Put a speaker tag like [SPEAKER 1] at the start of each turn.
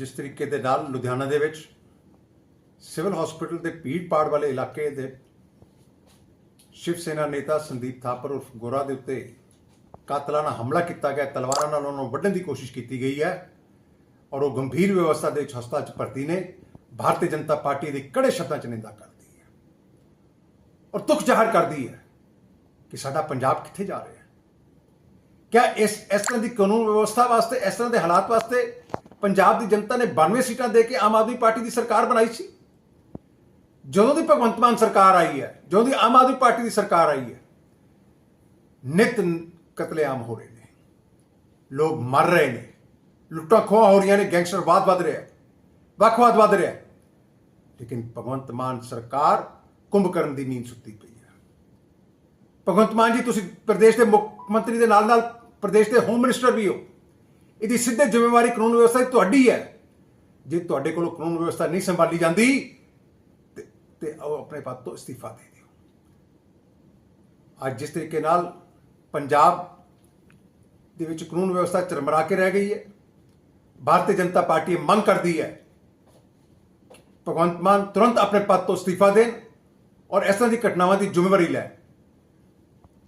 [SPEAKER 1] ਜਿਸ ਤਰੀਕੇ ਦੇ ਨਾਲ ਲੁਧਿਆਣਾ ਦੇ ਵਿੱਚ ਸਿਵਲ ਹਸਪੀਟਲ ਦੇ ਭੀੜ ਪਾੜ ਵਾਲੇ ਇਲਾਕੇ ਦੇ ਸ਼ਿਵ ਸੈਨਾ ਨੇਤਾ ਸੰਦੀਪ ਥਾਪਰ ਉਰਫ ਗੋਰਾ ਦੇ ਉੱਤੇ ਕਾਤਲਾਨਾ ਹਮਲਾ ਕੀਤਾ ਗਿਆ। ਤਲਵਾਰਾਂ ਨਾਲ ਉਹਨਾਂ ਨੂੰ ਵੱਢਣ ਦੀ ਕੋਸ਼ਿਸ਼ ਕੀਤੀ ਗਈ ਹੈ ਔਰ ਉਹ ਗੰਭੀਰ ਵਿਵਸਥਾ ਦੇ ਵਿੱਚ ਹਸਪਤਾਲ 'ਚ ਭਰਤੀ ਨੇ। ਭਾਰਤੀ ਜਨਤਾ ਪਾਰਟੀ ਦੀ ਕੜੇ ਸ਼ਬਦਾਂ 'ਚ ਨਿੰਦਾ ਕਰਦੀ ਹੈ ਔਰ ਦੁੱਖ ਜ਼ਾਹਰ ਕਰਦੀ ਹੈ ਕਿ ਸਾਡਾ ਪੰਜਾਬ ਕਿੱਥੇ ਜਾ ਰਿਹਾ ਹੈ। ਕਿਆ ਇਸ ਇਸ ਤਰ੍ਹਾਂ ਦੀ ਕਾਨੂੰਨ ਵਿਵਸਥਾ ਵਾਸਤੇ, ਇਸ ਤਰ੍ਹਾਂ ਦੇ ਹਾਲਾਤ ਵਾਸਤੇ ਪੰਜਾਬ ਦੀ ਜਨਤਾ ਨੇ 92 ਸੀਟਾਂ ਦੇ ਕੇ ਆਮ ਆਦਮੀ ਪਾਰਟੀ ਦੀ ਸਰਕਾਰ ਬਣਾਈ ਸੀ। ਜਦੋਂ ਦੀ ਭਗਵੰਤ ਮਾਨ ਸਰਕਾਰ ਆਈ ਹੈ, ਜਦੋਂ ਦੀ ਆਮ ਆਦਮੀ ਪਾਰਟੀ ਦੀ ਸਰਕਾਰ ਆਈ ਹੈ, ਨਿਤ ਕਤਲੇਆਮ ਹੋ ਰਹੇ ਨੇ। ਲੋਕ ਮਰ ਰਹੇ ਨੇ। ਲੁੱਟਾਂ ਖੋਹਾਂ ਹੋ ਰਹੀਆਂ ਨੇ ਗੈਂਗਸਟਰਵਾਦ ਵੱਧ ਰਿਹਾ ਵੱਖਵਾਦ ਵੱਧ ਰਿਹਾ ਲੇਕਿਨ ਭਗਵੰਤ ਮਾਨ ਸਰਕਾਰ ਕੁੰਭਕਰਨ ਦੀ ਨੀਂਦ ਸੁੱਤੀ ਪਈ ਹੈ। ਭਗਵੰਤ ਮਾਨ ਜੀ, ਤੁਸੀਂ ਪ੍ਰਦੇਸ਼ ਦੇ ਮੁੱਖ ਮੰਤਰੀ ਦੇ ਨਾਲ ਨਾਲ ਪ੍ਰਦੇਸ਼ ਦੇ ਹੋਮ ਮਿਨਿਸਟਰ ਵੀ ਹੋ। ਇਹਦੀ ਸਿੱਧੇ ਜ਼ਿੰਮੇਵਾਰੀ ਕਾਨੂੰਨ ਵਿਵਸਥਾ ਦੀ ਤੁਹਾਡੀ ਹੈ। ਜੇ ਤੁਹਾਡੇ ਕੋਲੋਂ ਕਾਨੂੰਨ ਵਿਵਸਥਾ ਨਹੀਂ ਸੰਭਾਲੀ ਜਾਂਦੀ, ਤੇ ਤੇ ਉਹ ਆਪਣੇ ਪਦ ਤੋਂ ਅਸਤੀਫਾ ਦੇ ਦਿਓ। ਅੱਜ ਜਿਸ ਤਰੀਕੇ ਨਾਲ ਪੰਜਾਬ ਦੇ ਵਿੱਚ ਕਾਨੂੰਨ ਵਿਵਸਥਾ ਚਰਮਰਾ ਕੇ ਰਹਿ ਗਈ ਹੈ, ਭਾਰਤੀ ਜਨਤਾ ਪਾਰਟੀ ਇਹ ਮੰਗ ਕਰਦੀ ਹੈ ਭਗਵੰਤ ਮਾਨ ਤੁਰੰਤ ਆਪਣੇ ਪਦ ਤੋਂ ਅਸਤੀਫਾ ਦੇਣ ਔਰ ਇਸ ਤਰ੍ਹਾਂ ਦੀ ਘਟਨਾਵਾਂ ਦੀ ਜ਼ਿੰਮੇਵਾਰੀ ਲੈ।